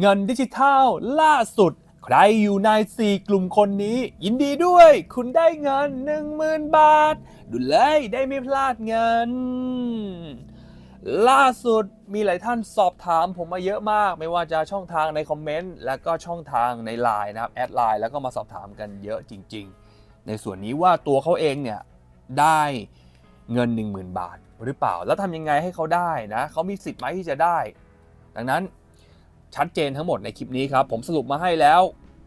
เงินดิจิทัลล่าสุด ใครอยู่ใน 4 กลุ่มคนนี้ ยินดีด้วย คุณได้เงิน 10,000 บาท ดูเลยได้ไม่พลาดเงิน ล่าสุดมีหลายท่านสอบถามผมมาเยอะมาก ไม่ว่าจะช่องทางในคอมเมนต์และก็ช่องทางใน Line นะครับแอดไลน์แล้วก็มาสอบถามกันเยอะจริง ๆ ในส่วนนี้ว่าตัวเขาเองเนี่ยได้เงิน 10,000 บาทหรือเปล่า แล้วทำยังไงให้เขาได้นะเขามีสิทธิ์ไหมที่จะได้ ดังนั้น ชัดเจนทั้งหมดในคลิปนี้ครับ ผมสรุปมาให้แล้ว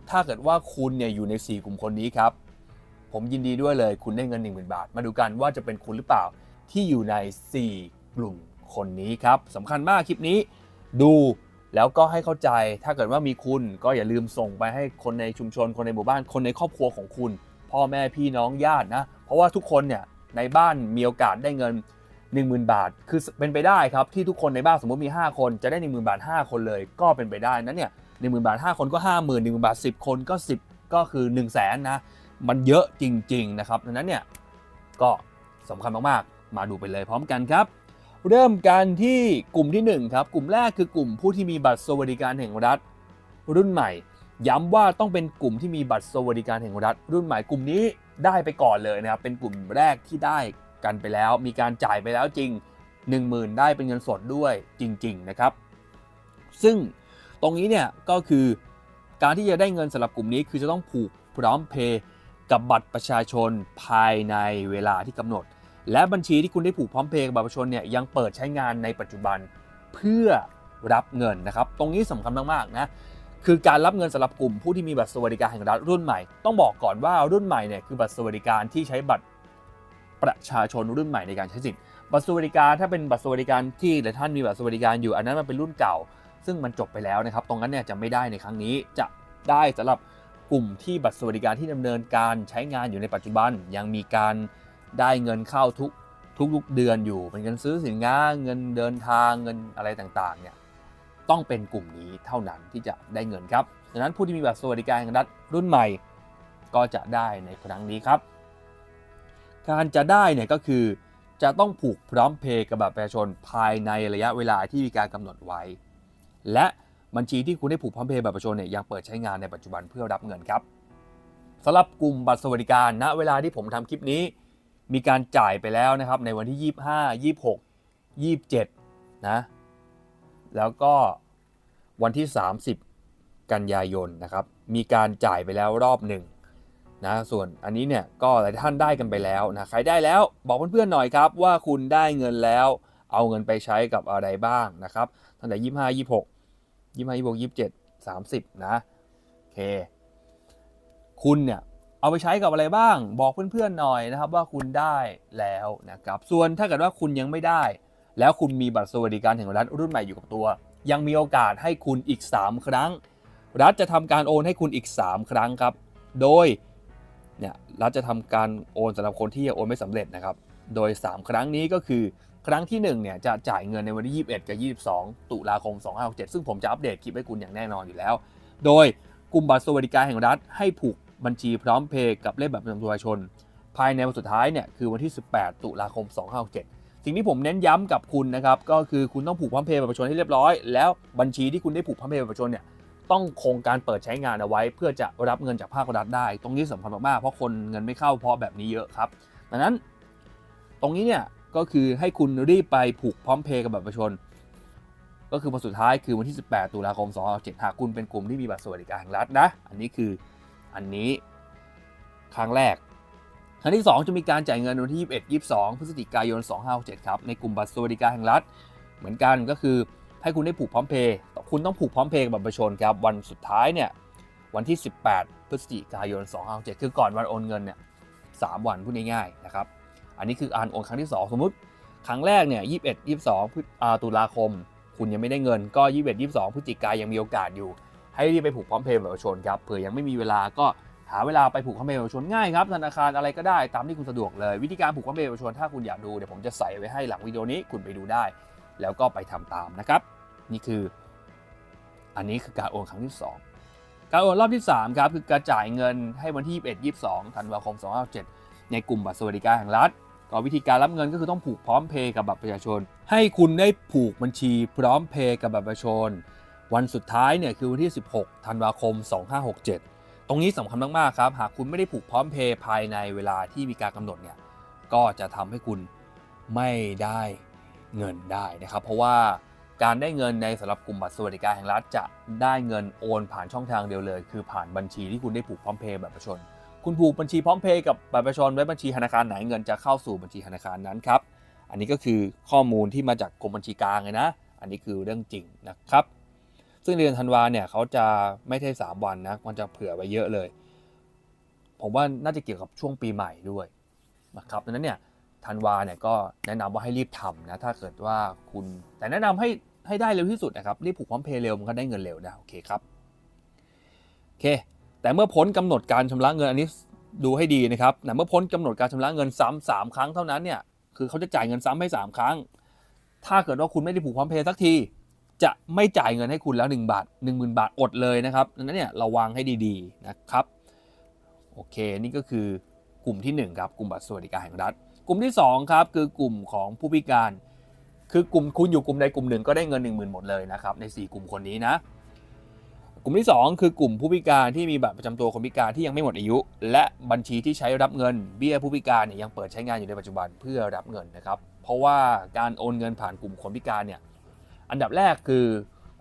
ถ้าเกิดว่าคุณเนี่ยอยู่ใน 4 กลุ่มคนนี้ครับ ผมยินดีด้วยเลยคุณได้เงิน 10,000 บาท มาดูกันว่าจะเป็นคุณหรือเปล่าที่อยู่ใน 4 กลุ่มคนนี้ครับสำคัญมากคลิปนี้ ดูแล้วก็ให้เข้าใจ ถ้าเกิดว่ามีคุณก็อย่าลืมส่งไปให้คนในชุมชนคนในหมู่บ้านคนในครอบครัวของคุณ พ่อแม่พี่น้องญาตินะ เพราะว่าทุกคนเนี่ยในบ้านมีโอกาสได้เงิน 10,000 บาท คือเป็นไปได้ครับที่ทุกคนในบ้านสมมติมี 5 คนจะได้ 10,000 บาท 5 คนเลยก็เป็นไปได้นั้นเนี่ย10,000บาท 5 คนก็ 50,000 10,000 บาท 10 คนก็ 10 ก็คือ 1 0 0 0 0แสนนะมันเยอะจริง ๆ นะครับดังนั้นเนี่ยก็สำคัญมากๆ มาดูไปเลยพร้อมกันครับ เริ่มกันที่กลุ่มที่ 1 ครับ กลุ่มแรกคือกลุ่มผู้ที่มีบัตรสวัสดิการแห่งรัฐ รุ่นใหม่ ย้ำว่าต้องเป็นกลุ่มที่มีบัตรสวัสดิการแห่งรัฐ รุ่นใหม่กลุ่มนี้ได้ไปก่อนเลยนะครับเป็นกลุ่มแรกที่ได้ กันไปแล้ว มีการจ่ายไปแล้วจริง 10,000 ได้เป็นเงินสดด้วยจริง ๆ นะครับ ซึ่งตรงนี้เนี่ยก็คือการที่จะได้เงินสำหรับกลุ่มนี้คือจะต้องผูกพร้อมเพย์กับบัตรประชาชนภายในเวลาที่กำหนด และบัญชีที่คุณได้ผูกพร้อมเพย์กับบัตรประชาชนเนี่ยยังเปิดใช้งานในปัจจุบันเพื่อรับเงินนะครับ ตรงนี้สำคัญมากๆนะคือการรับเงินสำหรับกลุ่มผู้ที่มีบัตรสวัสดิการแห่งรัฐรุ่นใหม่ ต้องบอกก่อนว่ารุ่นใหม่เนี่ยคือบัตรสวัสดิการที่ใช้บัตร ประชาชนรุ่นใหม่ในการใช้สิทธิ์บัตรสวัสดิการถ้าเป็นบัตรสวัสดิการที่หลายท่านมีบัตรสวัสดิการอยู่อันนั้นมันเป็นรุ่นเก่า ซึ่งมันจบไปแล้วนะครับ ตรงนั้นเนี่ยจะไม่ได้ในครั้งนี้จะได้สำหรับกลุ่มที่บัตรสวัสดิการที่ดำเนินการใช้งานอยู่ในปัจจุบัน ยังมีการได้เงินเข้าทุกทุกๆเดือนอยู่ เป็นเงินซื้อสินค้าเงินเดินทางเงินอะไรต่างๆเนี่ยต้องเป็นกลุ่มนี้เท่านั้นที่จะได้เงินครับดังนั้นผู้ที่มีบัตรสวัสดิการแห่งรัฐรุ่นใหม่ ก็จะได้ในครั้งนี้ครับ การจะได้เนี่ยก็คือจะต้องผูกพร้อมเพย์กับบัตรประชาชนภายในระยะเวลาที่มีการกำหนดไว้ และบัญชีที่คุณได้ผูกพร้อมเพย์บัตรประชาชนเนี่ยยังเปิดใช้งานในปัจจุบันเพื่อรับเงินครับสำหรับกลุ่มบัตรสวัสดิการณเวลาที่ผมทำคลิปนี้ มีการจ่ายไปแล้วนะครับในวันที่ 25 26 27นะแล้วก็วันที่ 30 กันยายนนะครับมีการจ่ายไปแล้วรอบหนึ่ง นะส่วนอันนี้เนี่ยก็หลายท่านได้กันไปแล้วนะใครได้แล้วบอกเพื่อนๆหน่อยครับว่าคุณได้เงินแล้ว เอาเงินไปใช้กับอะไรบ้างนะครับตั้งแต่25 26 25 26 27 30นะโอเค คุณเนี่ยเอาไปใช้กับอะไรบ้าง บอกเพื่อนๆหน่อยนะครับว่าคุณได้แล้วนะครับ ส่วนถ้าเกิดว่าคุณยังไม่ได้ แล้วคุณมีบัตรสวัสดิการแห่งรัฐรุ่นใหม่อยู่กับตัว ยังมีโอกาสให้คุณอีก 3 ครั้ง รัฐจะทำการโอนให้คุณอีก 3 ครั้งครับ โดย เนี่ยรัฐจะทำการโอนสำหรับคนที่ยังโอนไม่สำเร็จนะครับ โดย 3 ครั้งนี้ก็คือครั้งที่1เนี่ยจะจ่ายเงินในวันที่ 21 กับ 22 ตุลาคม 2567 ซึ่งผมจะอัปเดตคลิปให้คุณอย่างแน่นอนอยู่แล้ว โดยกลุ่มบัตรสวัสดิการแห่งรัฐให้ผูกบัญชีพร้อมเพย์กับเลขบัตรประจำตัวประชาชน ภายในวันสุดท้ายเนี่ยคือวันที่ 18 ตุลาคม 2567 สิ่งที่ผมเน้นย้ำกับคุณนะครับก็คือคุณต้องผูกพร้อมเพย์บัตรประชาชนให้เรียบร้อย แล้วบัญชีที่คุณได้ผูกพร้อมเพย์บัตรประชาชนเนี่ย ต้องคงการเปิดใช้งานเอาไว้ เพื่อจะรับเงินจากภาครัฐได้ ตรงนี้สำคัญมากๆเพราะคนเงินไม่เข้าเพราะแบบนี้เยอะครับ ดังนั้นตรงนี้เนี่ยก็คือให้คุณรีบไปผูกพร้อมเพย์กับบัตรประชาชนก็คือวันสุดท้ายคือวันที่ 18 ตุลาคม 2567หากคุณเป็นกลุ่มที่มีบัตรสวัสดิการแห่งรัฐนะ อันนี้คืออันนี้ครั้งแรก ครั้งที่ 2 จะมีการจ่ายเงินวันที่ 21 22 พฤศจิกายน 2567 ครับ ในกลุ่มบัตรสวัสดิการแห่งรัฐ เหมือนกันก็คือให้คุณได้ผูกพร้อมเพย์ คุณต้องผูกพร้อมเพย์กับบัตรประชาชนครับวันสุดท้ายเนี่ยวันที่ 18 พฤศจิกายน 2567คือก่อนวันโอนเงินเนี่ย3วันพูดง่ายๆนะครับอันนี้คือการโอนครั้งที่ 2 สมมุติครั้งแรกเนี่ย21 22พฤอ่าตุลาคม คุณยังไม่ได้เงินก็ 21 22 พฤศจิกายนยังมีโอกาสอยู่ ให้รีบไปผูกพร้อมเพย์บัตรประชาชนครับเผื่อยังไม่มีเวลาก็หาเวลาไปผูกพร้อมเพย์บัตรประชาชนง่ายครับธนาคารอะไรก็ได้ตามที่คุณสะดวกเลย วิธีการผูกพร้อมเพย์บัตรประชาชนถ้าคุณอยากดูเดี๋ยวผมจะใส่ไว้ให้หลังวิดีโอนี้คุณไปดูได้ แล้วก็ไปทำตามนะครับนี่คือ อันนี้คือการโอนครั้งที่ 2 การโอนรอบที่3ครับคือการจ่ายเงินให้วันที่ 21 22 ธันวาคม 257 ในกลุ่มบัตรสวัสดิการแห่งรัฐ ก็วิธีการรับเงินก็คือต้องผูกพร้อมเพย์กับบัตรประชาชน ให้คุณได้ผูกบัญชีพร้อมเพย์กับบัตรประชาชน วันสุดท้ายเนี่ยคือวันที่ 16 ธันวาคม 2567 ตรงนี้สำคัญมากๆครับ หากคุณไม่ได้ผูกพร้อมเพย์ภายในเวลาที่มีการกำหนดเนี่ยก็จะทำให้คุณไม่ได้เงินได้นะครับ เพราะว่า การได้เงินในสำหรับกลุ่มบัตรสวัสดิการแห่งรัฐจะได้เงินโอนผ่านช่องทางเดียวเลย คือผ่านบัญชีที่คุณได้ผูกพร้อมเพย์แบบประชาชนคุณผูกบัญชีพร้อมเพย์กับบัตรประชาชนไว้บัญชีธนาคารไหนเงินจะเข้าสู่บัญชีธนาคารนั้นครับอันนี้ก็คือข้อมูลที่มาจากกรมบัญชีกลางเลยนะ อันนี้คือเรื่องจริงนะครับ ซึ่งเดือนธันวาเนี่ยเขาจะไม่ใช่ 3 วันนะมันจะเผื่อไว้เยอะเลย ผมว่าน่าจะเกี่ยวกับช่วงปีใหม่ด้วยนะครับดังนั้นเนี่ยธันวาเนี่ยก็แนะนำว่าให้รีบทำนะถ้าเกิดว่าคุณแต่แนะนำให้ ให้ได้เร็วที่สุดนะครับรีบผูกพร้อมเพย์เร็วมันก็ได้เงินเร็วนะโอเคครับโอเค แต่เมื่อพ้นกำหนดการชำระเงินอันนี้ดูให้ดีนะครับแต่เมื่อพ้นกำหนดการชำระเงินซ้ำสามครั้งเท่านั้นเนี่ยคือเขาจะจ่ายเงินซ้ำให้ 3 ครั้ง ถ้าเกิดว่าคุณไม่ได้ผูกพร้อมเพย์สักที จะไม่จ่ายเงินให้คุณแล้ว 1 บาท 10,000 บาทอดเลยนะครับดังนั้นเนี่ยระวังให้ดีๆนะครับโอเคนี่ก็คือกลุ่มที่ 1 ครับ กลุ่มบัตรสวัสดิการแห่งรัฐ กลุ่มที่ 2 ครับ คือกลุ่มของผู้พิการ คือกลุ่มคุณอยู่กลุ่มใดกลุ่มหนึ่งก็ได้เงิน 1 0,000 หมดเลยนะครับใน 4 กลุ่มคนนี้นะ กลุ่มที่ 2 คือกลุ่มผู้พิการที่มีบัตรประจำตัวคนพิการที่ยังไม่หมดอายุ และบัญชีที่ใช้รับเงินเบี้ยผู้พิการเนี่ยยังเปิดใช้งานอยู่ในปัจจุบันเพื่อรับเงินนะครับ เพราะว่าการโอนเงินผ่านกลุ่มคนพิการเนี่ยอันดับแรกคือ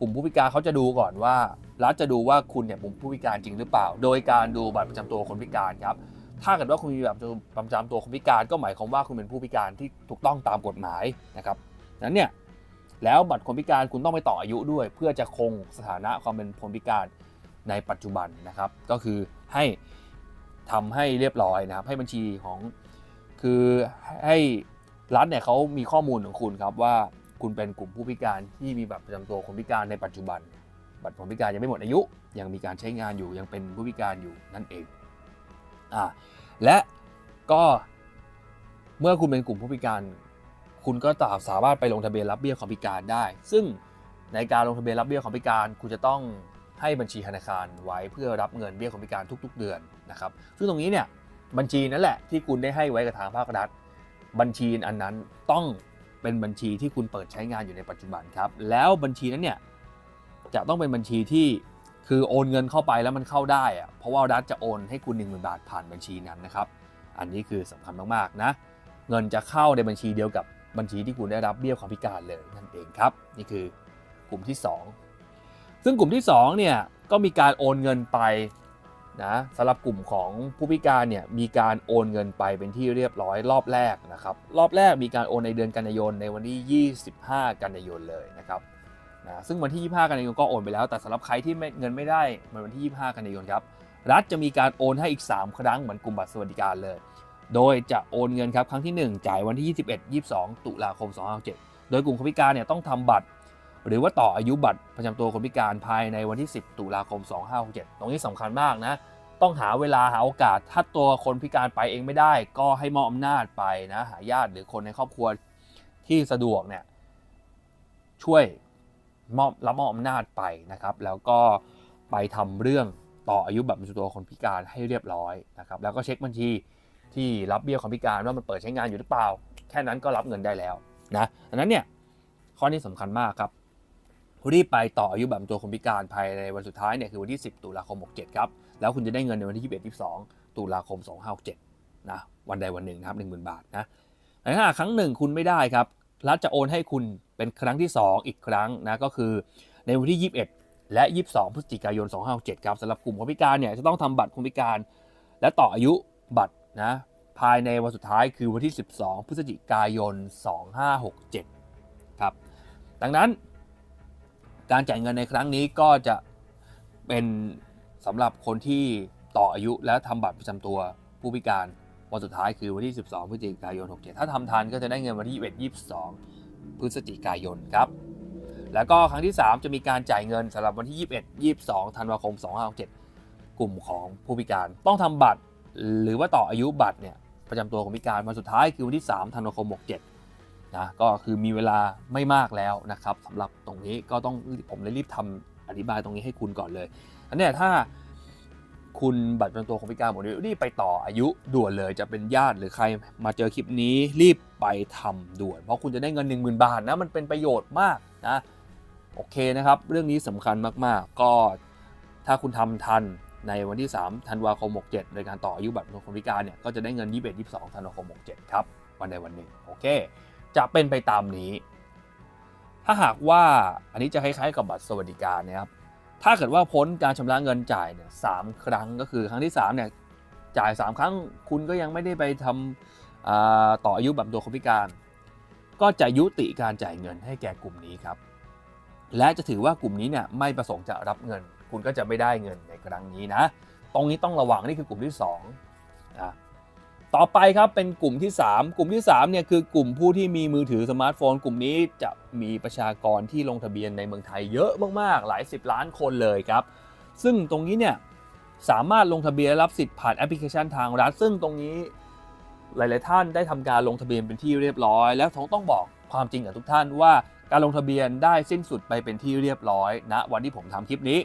กลุ่มผู้พิการเขาจะดูก่อนว่ารัฐจะดูว่าคุณเนี่ยเป็นผู้พิการจริงหรือเปล่า โดยการดูบัตรประจำตัวคนพิการครับถ้าเกิดว่าคุณมีแบัตรประจำตัวคนพิการก็หมายความว่าคุณเป็นผู้พิการที่ถูกต้องตามกฎหมายนะครับ นั้นเนี่ยแล้วบัตรคนพิการคุณต้องไปต่ออายุด้วย เพื่อจะคงสถานะความเป็นคนพิการในปัจจุบันนะครับ ก็คือให้ทำให้เรียบร้อยนะครับ ให้บัญชีของคือให้รัฐเนี่ยเขามีข้อมูลของคุณครับว่าคุณเป็นกลุ่มผู้พิการที่มีบัตรประจำตัวคนพิการในปัจจุบัน บัตรคนพิการยังไม่หมดอายุ ยังมีการใช้งานอยู่ยังเป็นผู้พิการอยู่นั่นเองอ่าและก็เมื่อคุณเป็นกลุ่มผู้พิการ คุณก็สามารถไปลงทะเบียนรับเบี้ยความพิการได้ ซึ่งในการลงทะเบียนรับเบี้ยความพิการ คุณจะต้องให้บัญชีธนาคารไว้เพื่อรับเงินเบี้ยความพิการทุก ๆ เดือนนะครับ ซึ่งตรงนี้เนี่ยบัญชีนั่นแหละที่คุณได้ให้ไว้กับทางภาครัฐ บัญชีอันนั้นต้องเป็นบัญชีที่คุณเปิดใช้งานอยู่ในปัจจุบันครับ แล้วบัญชีนั้นเนี่ยจะต้องเป็นบัญชีที่คือโอนเงินเข้าไปแล้วมันเข้าได้อะเพราะว่ารัฐจะโอนให้คุณ 1 0,000 บาทผ่านบัญชีนั้นนะครับ อันนี้คือสำคัญมากๆนะ เงินจะเข้าในบัญชีเดียวกับ บัญชีที่คุณได้รับเบี้ยความพิการเลยนั่นเองครับ นี่คือกลุ่มที่ 2 ซึ่งกลุ่มที่2เนี่ยก็มีการโอนเงินไปนะสำหรับกลุ่มของผู้พิการเนี่ยมีการโอนเงินไปเป็นที่เรียบร้อยรอบแรกนะครับ รอบแรกมีการโอนในเดือนกันยายนในวันที่ 25 กันยายนเลยนะครับนะซึ่งวันที่ 25 กันยายนก็โอนไปแล้ว แต่สำหรับใครที่เงินไม่ได้ในวันที่ 25 กันยายนครับรัฐจะมีการโอนให้อีก 3 ครั้งเหมือนกลุ่มบัตรสวัสดิการเลย โดยจะโอนเงินครับครั้งที่ 1 จ่ายวันที่ 21 22 ตุลาคม 2567โดยกลุ่มคนพิการเนี่ยต้องทำบัตร หรือว่าต่ออายุบัตรประจำตัวคนพิการภายในวันที่ 10 ตุลาคม 2567 ตรงนี้สำคัญมากนะ ต้องหาเวลาหาโอกาส ถ้าตัวคนพิการไปเองไม่ได้ ก็ให้มอบอำนาจไปนะหาญาติหรือคนในครอบครัวที่สะดวกเนี่ยช่วยมอบรับมอบอำนาจไปนะครับ แล้วก็ไปทำเรื่องต่ออายุบัตรประจำตัวคนพิการให้เรียบร้อยนะครับ แล้วก็เช็คบัญชี ที่รับเบี้ยคนพิการว่ามันเปิดใช้งานอยู่หรือเปล่า แค่นั้นก็รับเงินได้แล้วนะดังนั้นเนี่ยข้อนี้สำคัญมากครับรีบไปต่ออายุบัตรตัวคนพิการภายในวันสุดท้ายเนี่ยคือวันที่ 10 ตุลาคม 67 ครับ แล้วคุณจะได้เงินในวันที่ 21 22 ตุลาคม 2567 นะ วันใดวันหนึ่งนะครับ 10,000 บาทนะแต่ถ้าครั้งหนึ่งคุณไม่ได้ครับ รัฐจะโอนให้คุณเป็นครั้งที่ 2 อีกครั้งนะ ก็คือในวันที่ 21 และ 22 พฤศจิกายน 2567 ครับสำหรับกลุ่มคนพิการเนี่ยจะต้องทำบัตรคนพิการ และต่ออายุบัตร นะภายในวันสุดท้ายคือวันที่ 12 พฤศจิกายน 2567 ครับ ดังนั้นการจ่ายเงินในครั้งนี้ก็จะเป็นสำหรับคนที่ต่ออายุและทำบัตรประจำตัวผู้พิการวันสุดท้ายคือวันที่ 12 พฤศจิกายน 67 ถ้าทำทันก็จะได้เงินวันที่ 21 22 พฤศจิกายนครับ แล้วก็ครั้งที่ 3 จะมีการจ่ายเงินสำหรับวันที่ 21 22 ธันวาคม 2567 กลุ่มของผู้พิการต้องทำบัตร หรือว่าต่ออายุบัตรเนี่ยประจำตัวของพิการวันสุดท้ายคือวันที่3ธันวาคม67นะก็คือมีเวลาไม่มากแล้วนะครับสำหรับตรงนี้ก็ต้องผมเลยรีบทำอธิบายตรงนี้ให้คุณก่อนเลยอันนี้ถ้าคุณบัตรประจำตัวของพิการหมดเลยรีบไปต่ออายุด่วนเลยจะเป็นญาติหรือใครมาเจอคลิปนี้รีบไปทำด่วน เพราะคุณจะได้เงิน 1 0,000 บาทนะมันเป็นประโยชน์มากนะโอเคนะครับ เรื่องนี้สำคัญมากๆ ก็ถ้าคุณทำทัน ในวันที่ 3 ธันวาคม 67 โดยการต่ออายุบัตรคนพิการเนี่ย ก็จะได้เงิน 21 22 ธันวาคม 67 ครับ วันใดวันหนึ่ง โอเค จะเป็นไปตามนี้ ถ้าหากว่า อันนี้จะคล้ายๆกับบัตรสวัสดิการนะครับ ถ้าเกิดว่าพ้นการชำระเงินจ่ายเนี่ยสามครั้งก็คือครั้งที่3เนี่ยจ่าย 3 ครั้งคุณก็ยังไม่ได้ไปทำต่ออายุบัตรตัวคนพิการ ก็จะยุติการจ่ายเงินให้แก่กลุ่มนี้ครับ และจะถือว่ากลุ่มนี้เนี่ยไม่ประสงค์จะรับเงิน คุณก็จะไม่ได้เงินในครั้งนี้นะ ตรงนี้ต้องระวังนี่คือกลุ่มที่2นะต่อไปครับเป็นกลุ่มที่ 3 กลุ่มที่3เนี่ยคือกลุ่มผู้ที่มีมือถือสมาร์ทโฟน กลุ่มนี้จะมีประชากรที่ลงทะเบียนในเมืองไทยเยอะมากๆ หลาย 10 ล้านคนเลยครับ ซึ่งตรงนี้เนี่ยสามารถลงทะเบียนรับสิทธิ์ผ่านแอปพลิเคชันทางรัฐ ซึ่งตรงนี้หลาย ๆ ท่านได้ทำการลงทะเบียนเป็นที่เรียบร้อย แล้วต้องบอกความจริงกับทุกท่านว่าการลงทะเบียนได้สิ้นสุดไปเป็นที่เรียบร้อยณวันที่ผมทำคลิปนี้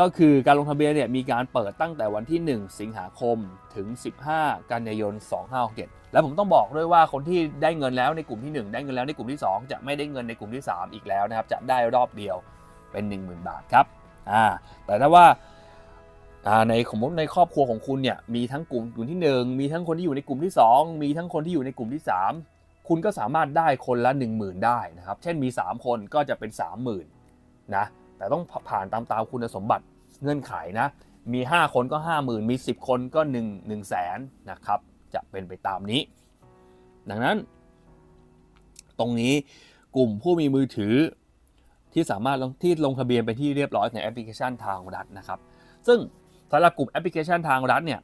ก็คือการลงทะเบียนเนี่ยมีการเปิดตั้งแต่วันที่ 1 สิงหาคมถึง 15 กันยายน 2567และผมต้องบอกด้วยว่าคนที่ได้เงินแล้วในกลุ่มที่ 1 ได้เงินแล้วในกลุ่มที่ 2 จะไม่ได้เงินในกลุ่มที่ 3 อีกแล้วนะครับ จะได้รอบเดียวเป็น 10,000 บาทครับอ่าแต่ถ้าว่าอ่าในสมมติในครอบครัวของคุณเนี่ยมีทั้งกลุ่มกลุ่มที่ 1 มีทั้งคนที่อยู่ในกลุ่มที่ 2 มีทั้งคนที่อยู่ในกลุ่มที่ 3 คุณก็สามารถได้คนละ 10,000 ได้นะครับเช่นมี 3 คนก็จะเป็น 30,000นะ แต่ต้องผ่านตามตามคุณสมบัติเงื่อนไขนะ มี 5 คนก็ 50,000 มี 10 คนก็ 1 1 0 0 0 0แสนนะครับ จะเป็นไปตามนี้ ดังนั้น ตรงนี้กลุ่มผู้มีมือถือที่สามารถลงที่ลงทะเบียนไปที่เรียบร้อยในแอปพลิเคชันทางรัฐนะครับ ซึ่งสำหรับกลุ่มแอปพลิเคชันทางรัฐเนี่ย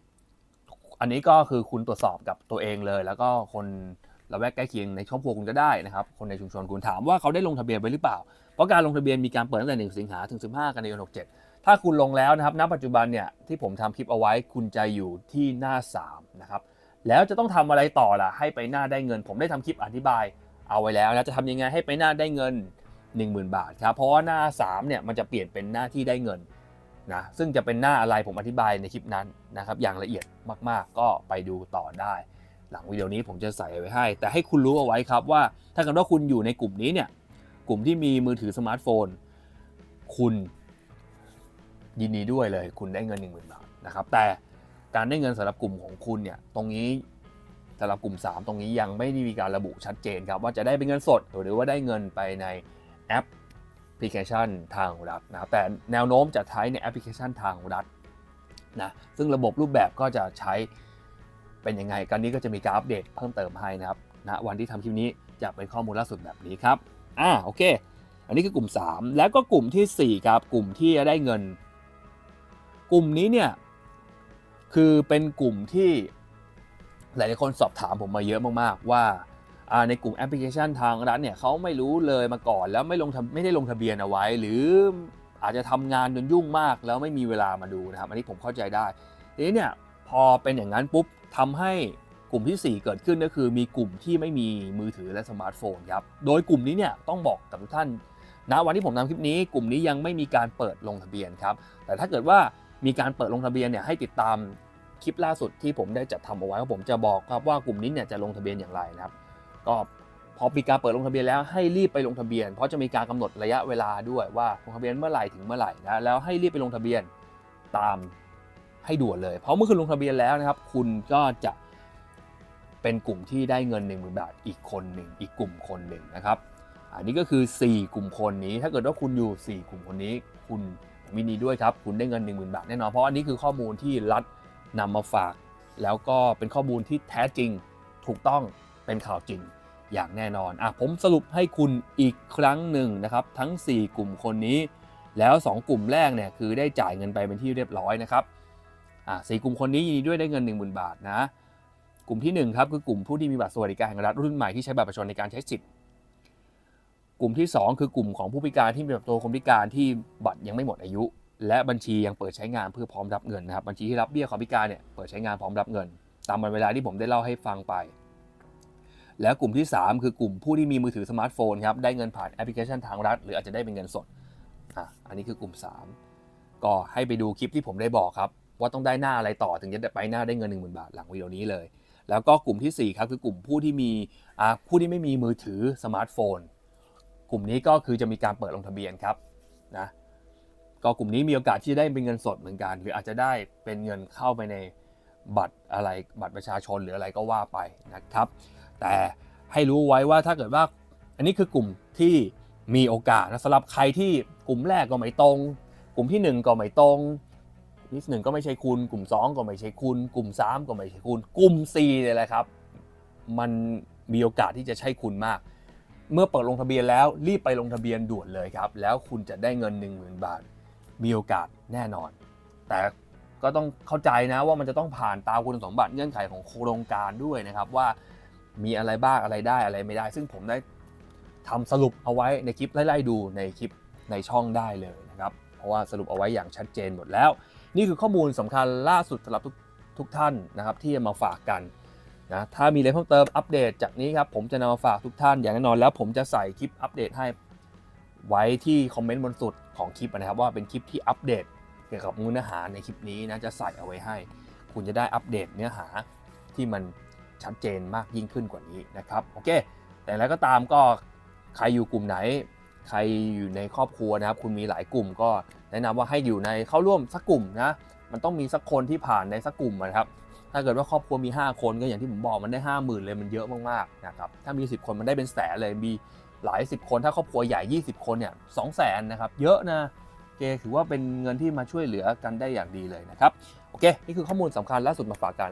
อันนี้ก็คือคุณตรวจสอบกับตัวเองเลย แล้วก็คนละแวกใกล้เคียงในครอบครัวคุณก็ได้นะครับ คนในชุมชนคุณถามว่าเขาได้ลงทะเบียนไปหรือเปล่า ราะการลงทะเบียนมีการเปิดตั้งแต่ 1 สิงหาถึง 15 กันยายน 67 ถ้าคุณลงแล้วนะครับ ณ ปัจจุบันเนี่ยที่ผมทำคลิปเอาไว้คุณจะอยู่ที่หน้า 3 นะครับ แล้วจะต้องทำอะไรต่อล่ะ ให้ไปหน้าได้เงิน ผมได้ทำคลิปอธิบายเอาไว้แล้วนะจะทำยังไงให้ไปหน้าได้เงิน 10,000 บาทครับ เพราะว่าหน้า 3 เนี่ยมันจะเปลี่ยนเป็นหน้าที่ได้เงินนะซึ่งจะเป็นหน้าอะไรผมอธิบายในคลิปนั้นนะครับอย่างละเอียดมากๆ ก็ไปดูต่อได้ หลังวิดีโอนี้ผมจะใส่ไว้ให้ แต่ให้คุณรู้เอาไว้ครับว่า ถ้าเกิดว่าคุณอยู่ในกลุ่มนี้เนี่ย กลุ่มที่มีมือถือสมาร์ทโฟน คุณยินดีด้วยเลย คุณได้เงิน 1 0,000 บาทนะครับ แต่การได้เงินสำหรับกลุ่มของคุณเนี่ย ตรงนี้สำหรับกลุ่ม 3 ตรงนี้ยังไม่ได้มีการระบุชัดเจนครับ ว่าจะได้เป็นเงินสด หรือว่าได้เงินไปในแอปพลิเคชันทางรัฐนะครับ แต่แนวโน้มจะใช้ในแอปพลิเคชันทางรัฐนะ ซึ่งระบบรูปแบบก็จะใช้เป็นยังไงกันนี้ก็จะมีการอัปเดตเพิ่มเติมให้นะครับณวันที่ทำคลิปนี้จะเป็นข้อมูลล่าสุดแบบนี้ครับ อ่าโอเค อันนี้คือกลุ่ม 3 แล้วก็กลุ่มทีสี่ 4 ครับกลุ่มที่จะได้เงิน กลุ่มนี้เนี่ยคือเป็นกลุ่มที่หลายๆคนสอบถามผมมาเยอะมากๆว่าในกลุ่มแอปพลิเคชันทางรัฐเนี่ยเขาไม่รู้เลยมาก่อน แล้วไม่ลงไม่ได้ลงทะเบียนเอาไว้ หรืออาจจะทำงานจนยุ่งมากแล้วไม่มีเวลามาดูนะครับ อันนี้ผมเข้าใจได้ทีนี้เนี่ยพอเป็นอย่างนั้นปุ๊บทำให้ กลุ่มทีสี่ 4 เกิดขึ้นก็คือมีกลุ่มที่ไม่มีมือถือและสมาร์ทโฟนครับ โดยกลุ่มนี้เนี่ยต้องบอกกับทุกท่านณวันที่ผมทำคลิปนี้ กลุ่มนี้ยังไม่มีการเปิดลงทะเบียนครับ แต่ถ้าเกิดว่ามีการเปิดลงทะเบียนเนี่ยให้ติดตามคลิปล่าสุดที่ผมได้จัดทำเอาไว้ว่าผมจะบอกครับว่ากลุ่มนี้เนี่ยจะลงทะเบียนอย่างไรนะครับ ก็พอมีการเปิดลงทะเบียนแล้วให้รีบไปลงทะเบียน เพราะจะมีการกำหนดระยะเวลาด้วยว่าลงทะเบียนเมื่อไหร่ถึงเมื่อไหร่นะแล้วให้รีบไปลงทะเบียนตามให้ด่วนเลย เพราะเมื่อคุณลงทะเบียนแล้วนะครับ คุณก็จะ เป็นกลุ่มที่ได้เงิน 1 0,000 บาทอีกคนหนึ่งอีกกลุ่มคนหนึ่งนะครับ อันนี้ก็คือ 4 กลุ่มคนนี้ ถ้าเกิดว่าคุณอยู่ 4 กลุ่มคนนี้ คุณมินีด้วยครับ คุณได้เงิน 10,000 บาทแน่นอนเพราะอันนี้คือข้อมูลที่รัฐนำมาฝาก แล้วก็เป็นข้อมูลที่แท้จริงถูกต้องเป็นข่าวจริงอย่างแน่นอนอะผมสรุปให้คุณอีกครั้งหนึ่งนะครับ ทั้ง 4 กลุ่มคนนี้ แล้ว 2 กลุ่มแรกเนี่ยคือได้จ่ายเงินไปเป็นที่เรียบร้อยนะครับอะสกลุ่มคนนี้ยินดีด้วยได้เงิน 10,000 บาทนะ กลุ่มที่ 1 ครับคือกลุ่มผู้ที่มีบัตรสวัสดิการแห่งรัฐรุ่นใหม่ที่ใช้บัตรประชาชนในการใช้สิทธิ์กลุ่มที่ 2 คือกลุ่มของผู้พิการที่มีบัตรตัวคนพิการที่บัตรยังไม่หมดอายุ และบัญชียังเปิดใช้งานเพื่อพร้อมรับเงินนะครับบัญชีที่รับเบี้ยความพิการเนี่ยเปิดใช้งานพร้อมรับเงิน ตามวันเวลาที่ผมได้เล่าให้ฟังไป แล้วกลุ่มที่ 3 คือกลุ่มผู้ที่มีมือถือสมาร์ทโฟนครับได้เงินผ่านแอปพลิเคชันทางรัฐ หรืออาจจะได้เป็นเงินสดอะอันนี้คือกลุ่ม 3 ก็ให้ไปดูคลิปที่ผมได้บอกครับว่าต้องได้หน้าอะไรต่อถึงจะไปหน้าได้เงิน 1 0,000 บาทหลังวิดีโอนี้เลย แล้วก็กลุ่มที่ 4 ครับ คือกลุ่มผู้ที่มีผู้ที่ไม่มีมือถือสมาร์ทโฟน กลุ่มนี้ก็คือจะมีการเปิดลงทะเบียนครับนะก็กลุ่มนี้มีโอกาสที่จะได้เป็นเงินสดเหมือนกัน หรืออาจจะได้เป็นเงินเข้าไปในบัตรอะไรบัตรประชาชนหรืออะไรก็ว่าไปนะครับ แต่ให้รู้ไว้ว่าถ้าเกิดว่า อันนี้คือกลุ่มที่มีโอกาสนะสำหรับใครที่กลุ่มแรกก็ไม่ตรง กลุ่มที่ 1 ก็ไม่ตรง ลุ่มที่หนึ่งก็ไม่ใช่คุณ กลุ่ม 2 ก็ไม่ใช่คุณ กลุ่ม 3 ก็ไม่ใช่คุณ กลุ่ม4เนี่ยแหละครับ มันมีโอกาสที่จะใช่คุณมาก เมื่อเปิดลงทะเบียนแล้วรีบไปลงทะเบียนด่วนเลยครับ แล้วคุณจะได้เงิน 10,000 บาท มีโอกาสแน่นอน แต่ก็ต้องเข้าใจนะว่ามันจะต้องผ่านตามคุณสมบัติเงื่อนไขของโครงการด้วยนะครับว่ามีอะไรบ้างอะไรได้อะไรไม่ได้ ซึ่งผมได้ทำสรุปเอาไว้ในคลิปไล่ๆดูในคลิปในช่องได้เลยนะครับ เพราะว่าสรุปเอาไว้อย่างชัดเจนหมดแล้ว นี่คือข้อมูลสำคัญล่าสุดสำหรับทุกทุกท่านนะครับที่จะมาฝากกันนะถ้ามีอะไรเพิ่มเติมอัปเดตจากนี้ครับผมจะนำมาฝากทุกท่านอย่างแน่นอน แล้วผมจะใส่คลิปอัปเดตให้ไว้ที่คอมเมนต์บนสุดของคลิปนะครับ ว่าเป็นคลิปที่อัปเดตเกี่ยวกับเนื้อหาในคลิปนี้นะจะใส่เอาไว้ให้ คุณจะได้อัปเดตเนื้อหาที่มันชัดเจนมากยิ่งขึ้นกว่านี้นะครับโอเค แต่แล้วก็ตามก็ใครอยู่กลุ่มไหน ใครอยู่ในครอบครัวนะครับ คุณมีหลายกลุ่มก็แนะนำว่าให้อยู่ในเข้าร่วมสักกลุ่มนะ มันต้องมีสักคนที่ผ่านในสักกลุ่มนะครับ ถ้าเกิดว่าครอบครัวมี 5 คนก็อย่างที่ผมบอกมันได้ 5 0,000 เลยมันเยอะมากๆนะครับ ถ้ามี 10 คนมันได้เป็นแสนเลย มีหลาย 10 คน ถ้าครอบครัวใหญ่ 20 คนเนี่ยสองแสนนะครับ เยอะนะโอเคถือว่าเป็นเงินที่มาช่วยเหลือกันได้อย่างดีเลยนะครับ โอเค นี่คือข้อมูลสำคัญล่าสุดมาฝากกัน